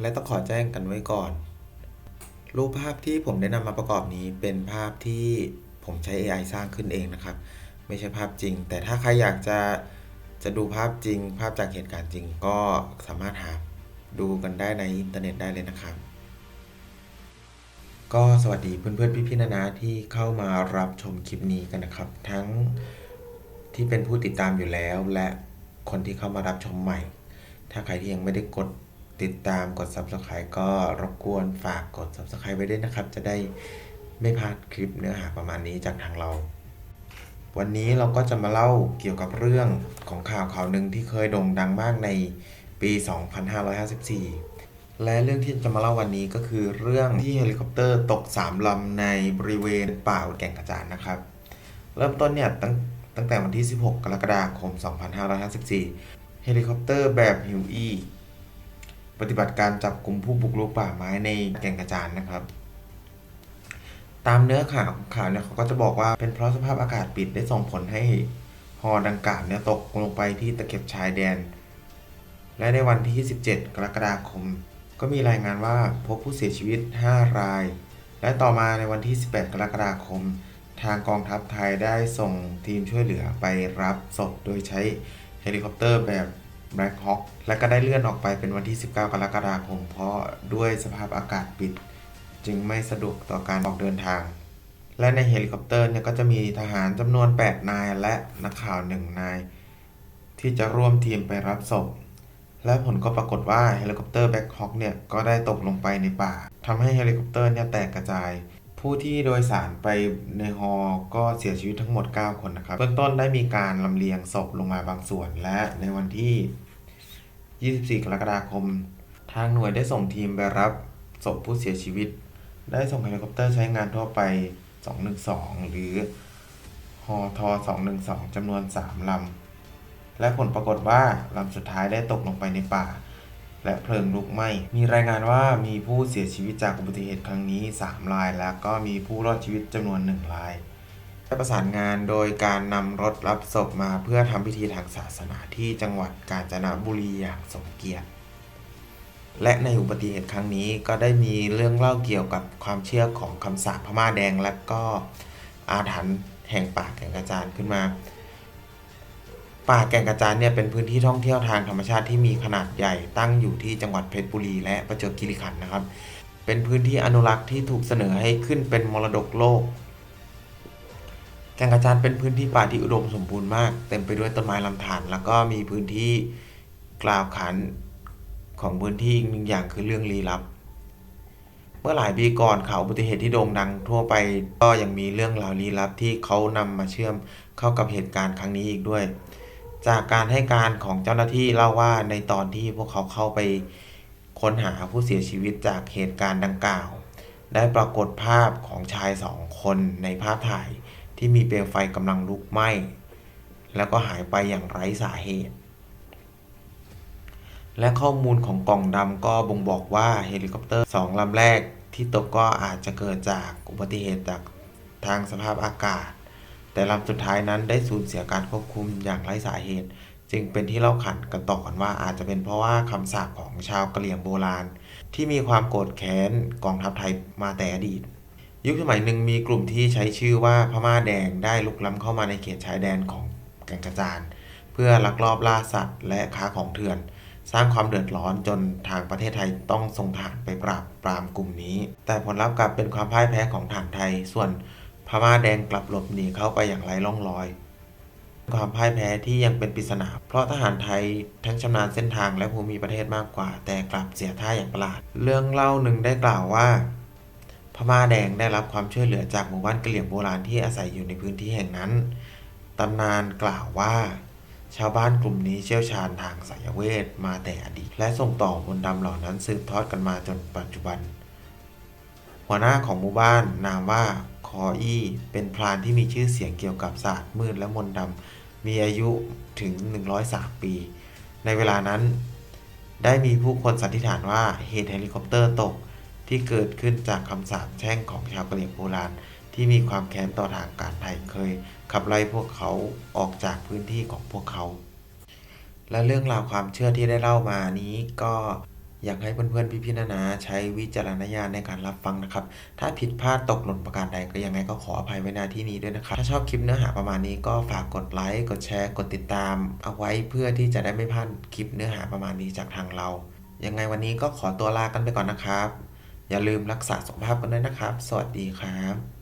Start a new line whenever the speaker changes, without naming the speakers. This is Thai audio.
และต้องขอแจ้งกันไว้ก่อน รูปภาพที่ผมได้นำมาประกอบนี้เป็นภาพที่ผมใช้ AI สร้างขึ้นเองนะครับ ไม่ใช่ภาพจริง แต่ถ้าใครอยากจะจะดูภาพจริง ภาพจากเหตุการณ์จริงก็สามารถหาดูกันได้ในอินเทอร์เน็ตได้เลยนะครับ ก็สวัสดีเพื่อนๆพี่ๆนานาที่เข้ามารับชมคลิปนี้กันนะครับ ทั้งที่เป็นผู้ติดตามอยู่แล้วและคนที่เข้ามารับชมใหม่ ถ้าใครที่ยังไม่ได้กด ติดตามกด Subscribe ก็รบกวนฝากกด Subscribe ไว้ด้วยนะครับ จะได้ไม่พลาดคลิปเนื้อหาประมาณนี้จากทางเรา วันนี้เราก็จะมาเล่าเกี่ยวกับเรื่องของข่าวข่าวหนึ่งที่เคยโด่งดังมากในปี 2554 และเรื่องที่จะมาเล่าวันนี้ก็คือเรื่องที่เฮลิคอปเตอร์ตก 3 ลำในบริเวณป่าแก่งกระจานนะครับ เริ่มต้นเนี่ยตั้งตั้งแต่วันที่ 16 กรกฎาคม 2554 เฮลิคอปเตอร์แบบฮิวอี ปฏิบัติการจับกลุ่มผู้บุกรุกป่าไม้ในแก่งกระจานนะครับ ตามเนื้อข่าวข่าวเนี่ยเขาก็จะบอกว่าเป็นเพราะสภาพอากาศปิดได้ส่งผลให้ฮอดังกล่าวเนี่ยตกลงไปที่ตะเข็บชายแดน และในวันที่ 17 กรกฎาคม ก็มีรายงานว่าพบผู้เสียชีวิต 5 ราย และต่อมาในวันที่ 18 กรกฎาคม ทางกองทัพไทยได้ส่งทีมช่วยเหลือไปรับศพโดยใช้เฮลิคอปเตอร์แบบ Black Hawk และก็ได้เลื่อนออกไปเป็นวันที่ 19 กรกฎาคม เพราะด้วยสภาพอากาศปิด จึงไม่สะดวกต่อการออกเดินทาง และในเฮลิคอปเตอร์เนี่ยก็จะมีทหารจำนวน 8 นายและนักข่าว 1 นาย ที่จะร่วมทีมไปรับศพ และผลก็ปรากฏว่าเฮลิคอปเตอร์แบ็คฮอ k เนี่ยก็ได้ตกลงไปในป่าทำให้เฮลิคอปเตอร์เนี่ยแตกกระจาย ผู้ที่โดยสารไปในฮอก็เสียชีวิตทั้งหมด 9 คนนะครับ เบื้องต้นได้มีการลำเลียงศพลงมาบางส่วน และในวันที่ 24 กรกฎาคม ทางหน่วยได้ส่งทีมไปรับศพผู้เสียชีวิต ได้ส่งเฮลิคอปเตอร์ใช้งานทั่วไป 212 หรือฮอท212จำนวน 3ลำและผลปรากฏว่าลำสุดท้ายได้ตกลงไปในป่า และเพลิงลุกไหม้ มีรายงานว่ามีผู้เสียชีวิตจากอุบัติเหตุครั้งนี้ 3 ราย แล้วก็มีผู้รอดชีวิตจำนวน 1 รายได้ประสานงานโดยการนำรถรับศพมาเพื่อทำพิธีทางศาสนาที่จังหวัดกาญจนบุรีอย่างสมเกียรติ และในอุบัติเหตุครั้งนี้ก็ได้มีเรื่องเล่าเกี่ยวกับความเชื่อของคำสาปพม่าแดงและก็อาถรรพ์แห่งป่าแก่งกระจานขึ้นมา ป่าแก่งกระจานเนี่ยเป็นพื้นที่ท่องเที่ยวทางธรรมชาติที่มีขนาดใหญ่ตั้งอยู่ที่จังหวัดเพชรบุรีและประจวบคีรีขันธ์นะครับ เป็นพื้นที่อนุรักษ์ที่ถูกเสนอให้ขึ้นเป็นมรดกโลก แก่งกระจานเป็นพื้นที่ป่าที่อุดมสมบูรณ์มาก เต็มไปด้วยต้นไม้ลำธารแล้วก็มีพื้นที่กล่าวขานของพื้นที่อีกหนึ่งอย่างคือเรื่องลี้ลับ เมื่อหลายปีก่อนข่าวอุบัติเหตุที่โด่งดังทั่วไปก็ยังมีเรื่องราวลี้ลับที่เขานำมาเชื่อมเข้ากับเหตุการณ์ครั้งนี้อีกด้วย จากการให้การของเจ้าหน้าที่เล่าว่าในตอนที่พวกเขาเข้าไปค้นหาผู้เสียชีวิตจากเหตุการณ์ดังกล่าว ได้ปรากฏภาพของชายสองคนในภาพถ่ายที่มีเปลวไฟกำลังลุกไหม้ แล้วก็หายไปอย่างไร้สาเหตุ และข้อมูลของกล่องดำก็บ่งบอกว่าเฮลิคอปเตอร์สองลำแรกที่ตกก็อาจจะเกิดจากอุบัติเหตุจากทางสภาพอากาศ แต่ลำสุดท้ายนั้นได้สูญเสียการควบคุมอย่างไร้สาเหตุ จึงเป็นที่เล่าขันกันต่อกันว่าอาจจะเป็นเพราะว่าคำสาปของชาวกะเหรี่ยงโบราณ ที่มีความโกรธแค้นกองทัพไทยมาแต่อดีต ยุคสมัยหนึ่งมีกลุ่มที่ใช้ชื่อว่าพม่าแดงได้ลุกล้ำเข้ามาในเขตชายแดนของแก่งกระจานเพื่อลักลอบล่าสัตว์ และค้าของเถื่อน สร้างความเดือดร้อนจนทางประเทศไทยต้องส่งทหารไปปราบปรามกลุ่มนี้ แต่ผลลัพธ์กลับเป็นความพ่ายแพ้ของทหารไทยส่วน พม่าแดงกลับหลบหนีเข้าไปอย่างไร้ร่องรอย ความพ่ายแพ้ที่ยังเป็นปริศนา เพราะทหารไทยทั้งชำนาญเส้นทางและภูมิประเทศมากกว่า แต่กลับเสียท่าอย่างประหลาด เรื่องเล่าหนึ่งได้กล่าวว่า พม่าแดงได้รับความช่วยเหลือจากหมู่บ้านกะเหรี่ยงโบราณที่อาศัยอยู่ในพื้นที่แห่งนั้นตำนานกล่าวว่า ชาวบ้านกลุ่มนี้เชี่ยวชาญทางไสยเวทมาแต่อดีต และส่งต่อมนต์ดำเหล่านั้นสืบทอดกันมาจนปัจจุบัน หัวหน้าของหมู่บ้านนามว่าคออี้ เป็นพรานที่มีชื่อเสียงเกี่ยวกับศาสตร์มืดและมนต์ดำมีอายุถึง 103 ปี ในเวลานั้น ได้มีผู้คนสันนิษฐานว่าเหตุเฮลิคอปเตอร์ตกที่เกิดขึ้นจากคำสาปแช่งของชาวกะเหรี่ยงโบราณที่มีความแค้นต่อทางการไทยเคย ขับไล่พวกเขาออกจากพื้นที่ของพวกเขา และเรื่องราวความเชื่อที่ได้เล่ามานี้ก็ อยากให้เพื่อนๆพี่ๆนานาใช้วิจารณญาณในการรับฟังนะครับ ถ้าผิดพลาดตกหล่นประการใดก็ยังไงก็ขออภัยไว้ณที่นี้ด้วยนะครับ ถ้าชอบคลิปเนื้อหาประมาณนี้ก็ฝากกดไลค์ กดแชร์ กดติดตาม เอาไว้เพื่อที่จะได้ไม่พลาดคลิปเนื้อหาประมาณนี้จากทางเรา ยังไงวันนี้ก็ขอตัวลากันไปก่อนนะครับ อย่าลืมรักษาสุขภาพกันด้วยนะครับ สวัสดีครับ